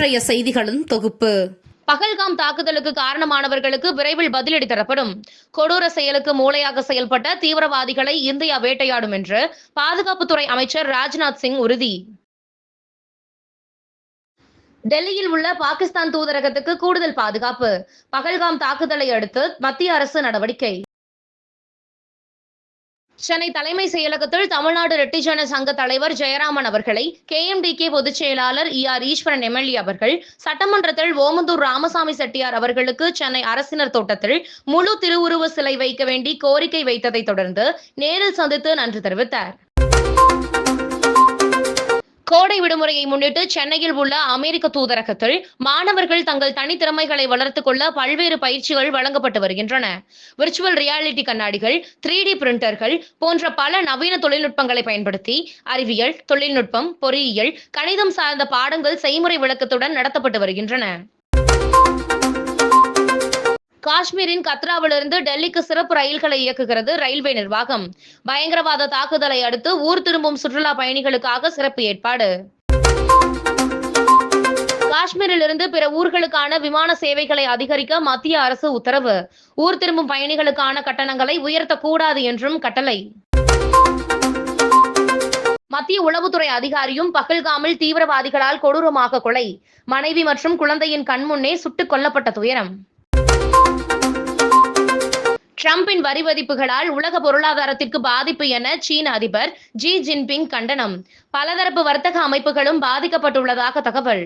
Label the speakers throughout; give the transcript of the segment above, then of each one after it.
Speaker 1: இன்றைய செய்திகளின் தொகுப்பு.
Speaker 2: பகல்காம் தாக்குதலுக்கு காரணமானவர்களுக்கு விரைவில் பதிலடி தரப்படும். கொடூர செயலுக்கு மூளையாக செயல்பட்ட தீவிரவாதிகளை இந்தியா வேட்டையாடும் என்று பாதுகாப்புத்துறை அமைச்சர் ராஜ்நாத் சிங் உறுதி. டெல்லியில் உள்ள பாகிஸ்தான் தூதரகத்துக்கு கூடுதல் பாதுகாப்பு. பகல்காம் தாக்குதலை அடுத்து மத்திய அரசு நடவடிக்கை. சென்னை தலைமை செயலகத்தில் தமிழ்நாடு ரெட்டிஜன சங்க தலைவர் ஜெயராமன் அவர்களை கேஎம்டிகே பொதுச் செயலாளர் இ ஆர் ஈஸ்வரன் எம்எல்ஏ அவர்கள் சட்டமன்றத்தில் ஓமந்தூர் ராமசாமி செட்டியார் அவர்களுக்கு சென்னை அரசினர் தோட்டத்தில் முழு திருவுருவ சிலை வைக்க வேண்டி கோரிக்கை வைத்ததை தொடர்ந்து நேரில் சந்தித்து நன்றி தெரிவித்தார். கோடை விடுமுறையை முன்னிட்டு சென்னையில் உள்ள அமெரிக்க தூதரகத்தில் மாணவர்கள் தங்கள் தனித்திறமைகளை வளர்த்துக் கொள்ள பல்வேறு பயிற்சிகள் வழங்கப்பட்டு வருகின்றன. விர்ச்சுவல் ரியாலிட்டி கண்ணாடிகள் த்ரீ டி பிரிண்டர்கள் போன்ற பல நவீன தொழில்நுட்பங்களை பயன்படுத்தி அறிவியல் தொழில்நுட்பம் பொறியியல் கணிதம் சார்ந்த பாடங்கள் செய்முறை விளக்கத்துடன் நடத்தப்பட்டு வருகின்றன. காஷ்மீரின் கத்ராவிலிருந்து டெல்லிக்கு சிறப்பு ரயில்களை இயக்குகிறது ரயில்வே நிர்வாகம். பயங்கரவாத தாக்குதலை அடுத்து ஊர் திரும்பும் சுற்றுலா பயணிகளுக்காக சிறப்பு ஏற்பாடு. காஷ்மீரிலிருந்து பிற ஊர்களுக்கான விமான சேவைகளை அதிகரிக்க மத்திய அரசு உத்தரவு. ஊர் திரும்பும் பயணிகளுக்கான கட்டணங்களை உயர்த்தக்கூடாது என்றும் கட்டளை. மத்திய உளவுத்துறை அதிகாரியும் பகல்காமில் தீவிரவாதிகளால் கொடூரமாக கொலை. மனைவி மற்றும் குழந்தையின் கண்முன்னே சுட்டுக் கொல்லப்பட்ட துயரம். ட்ரம்பின் வரி விதிப்புகளால் உலக பொருளாதாரத்திற்கு பாதிப்பு என சீன அதிபர் ஜி ஜின்பிங் கண்டனம். பலதரப்பு வர்த்தக அமைப்புகளும் பாதிக்கப்பட்டுள்ளதாக தகவல்.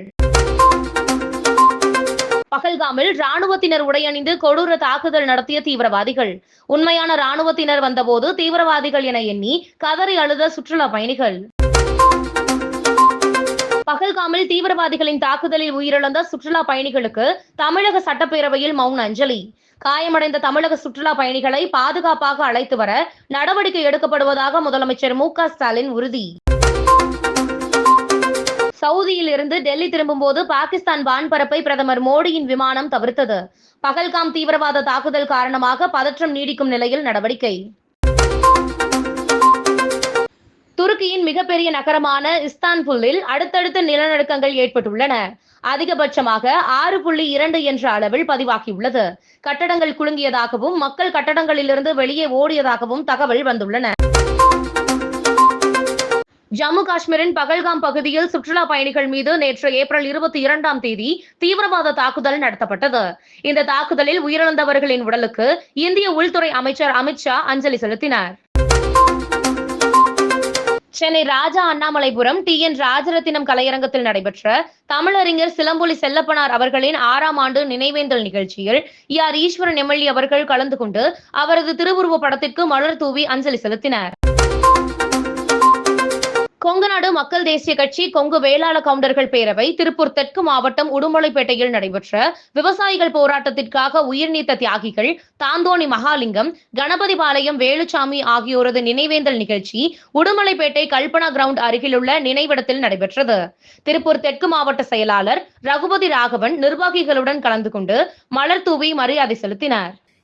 Speaker 2: பகல்காமில் ராணுவத்தினர் உடையணிந்து கொடூர தாக்குதல் நடத்திய தீவிரவாதிகள். உண்மையான ராணுவத்தினர் வந்தபோது தீவிரவாதிகள் என எண்ணி கதறி அழுத சுற்றுலா பயணிகள். பகல்காமில் தீவிரவாதிகளின் தாக்குதலில் உயிரிழந்த சுற்றுலா பயணிகளுக்கு தமிழக சட்டப்பேரவையில் மௌன அஞ்சலி. காயமடைந்த தமிழக சுற்றுலா பயணிகளை பாதுகாப்பாக அழைத்து வர நடவடிக்கை எடுக்கப்படுவதாக முதலமைச்சர் மு க ஸ்டாலின் உறுதி. சவுதியில் இருந்து டெல்லி திரும்பும்போது பாகிஸ்தான் வான்பரப்பை பிரதமர் மோடியின் விமானம் தவிர்த்தது. பகல்காம் தீவிரவாத தாக்குதல் காரணமாக பதற்றம் நீடிக்கும் நிலையில் நடவடிக்கை. துருக்கியின் மிகப்பெரிய நகரமான இஸ்தான்புல்லில் அடுத்தடுத்த நிலநடுக்கங்கள் ஏற்பட்டுள்ளன. அதிகபட்சமாக ஆறு புள்ளி இரண்டு என்ற அளவில் பதிவாகியுள்ளது. கட்டடங்கள் குலுங்கியதாகவும் மக்கள் கட்டடங்களிலிருந்து வெளியே ஓடியதாகவும் தகவல் வந்துள்ளன. ஜம்மு காஷ்மீரின் பகல்காம் பகுதியில் சுற்றுலா பயணிகள் மீது நேற்று ஏப்ரல் இருபத்தி இரண்டாம் தேதி தீவிரவாத தாக்குதல் நடத்தப்பட்டது. இந்த தாக்குதலில் உயிரிழந்தவர்களின் உடலுக்கு இந்திய உள்துறை அமைச்சர் அமித்ஷா அஞ்சலி செலுத்தினார். சென்னை ராஜா அண்ணாமலைபுரம் டி என் ராஜரத்தினம் கலையரங்கத்தில் நடைபெற்ற தமிழறிஞர் சிலம்பொலி செல்லப்பனார் அவர்களின் ஆறாம் ஆண்டு நினைவேந்தல் நிகழ்ச்சியில் யார் ஈஸ்வரன் எம்எல்ஏ அவர்கள் கலந்து கொண்டு அவரது திருவுருவ படத்திற்கு மலர் தூவி அஞ்சலி செலுத்தினார். கொங்குநாடு மக்கள் தேசிய கட்சி கொங்கு வேளாள கவுண்டர்கள் பேரவை திருப்பூர் தெற்கு மாவட்டம் உடுமலைப்பேட்டையில் நடைபெற்ற விவசாயிகள் போராட்டத்திற்காக உயிர்நீத்த தியாகிகள் தாந்தோணி மகாலிங்கம் கணபதிபாளையம் வேலுச்சாமி ஆகியோரது நினைவேந்தல் நிகழ்ச்சி உடுமலைப்பேட்டை கல்பனா கிரவுண்ட் அருகிலுள்ள நினைவிடத்தில் நடைபெற்றது. திருப்பூர் தெற்கு மாவட்ட செயலாளர் ரகுபதி ராகவன் நிர்வாகிகளுடன் கலந்து கொண்டு மலர் தூவி மரியாதை செலுத்தினார்.